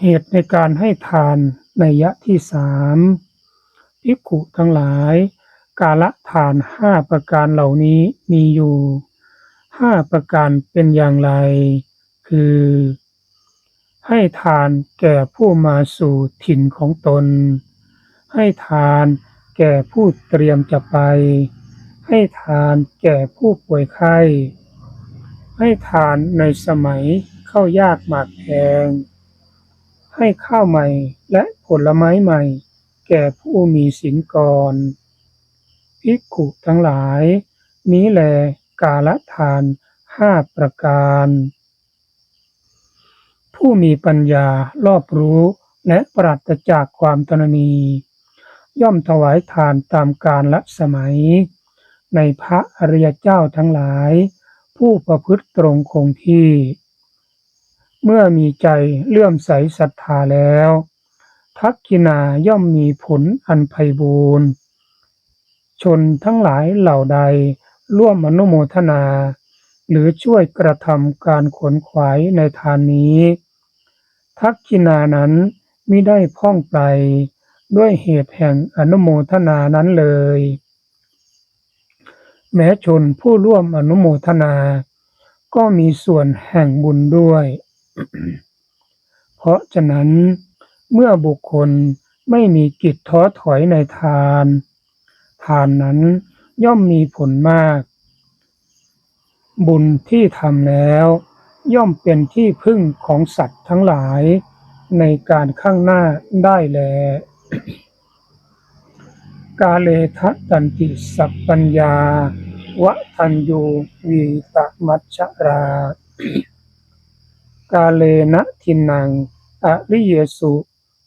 เหตุในการให้ทานในยะที่สามภิกขุทั้งหลาย กาละทานห้าประการเหล่านี้มีอยู่ห้าประการเป็นอย่างไร คือ ให้ทานแก่ผู้มาสู่ถิ่นของตน ให้ทานแก่ผู้เตรียมจะไป ให้ทานแก่ผู้ป่วยไข้ ให้ทานในสมัยเข้ายากหมากแพง ให้ข้าวใหม่และผลไม้ใหม่ แก่ผู้มีศีลก่อนภิกขุทั้งหลาย นี้แลกาลทานห้าประการ ผู้มีปัญญารอบรู้และปราศจากความตระหนี ย่อมถวายทานตามกาลละสมัย ในพระอริยเจ้าทั้งหลาย ผู้ประพฤติตรงคงที่ เมื่อมีใจเลื่อมใสศรัทธาแล้ว ทักขินาย่อมมีผลอันไพบูรณ์ชนทั้งหลายเหล่าใดร่วมอนุโมทนา หรือช่วยกระทำการขนขวายในทานนี้ ทักขินานั้นมิได้พ่องไปด้วยเหตุแห่งอนุโมทนานั้นเลย แม้ชนผู้ร่วมอนุโมทนา ก็มีส่วนแห่งบุญด้วย เพราะฉะนั้นเมื่อบุคคลไม่มีกิจท้อถอยในทาน ทานนั้นย่อมมีผลมาก บุญที่ทำแล้ว ย่อมเป็นที่พึ่งของสัตว์ทั้งหลายในการข้างหน้าได้แล กาเลทะตันติสัพปัญญาวะทันยูวีตมัชรา กาเลนะทินังอริเยสุ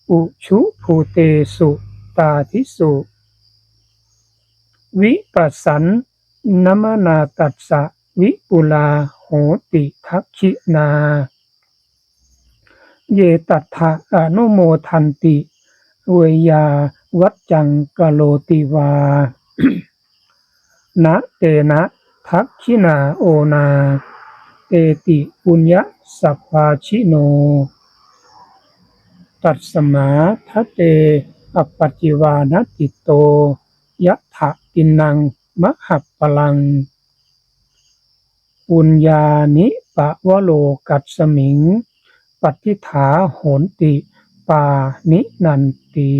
อุชุภูเตสุตาทิสุ วิปัสสันนมนาตัสสะวิปุลาโหติทักขินา เยตัทธะอนุโมทันติเวยาวัจจังกะโลติวา นะเตนะทักขินาโอนา เตติปุญญสัพพาชิโน ตัดสมาทะเตอปปัจจิวานติโตยะถะตินังมหัปปลัง ปุญญานิปะวโลกัสสมิงปฏิฐาโหนติ ปานินันติ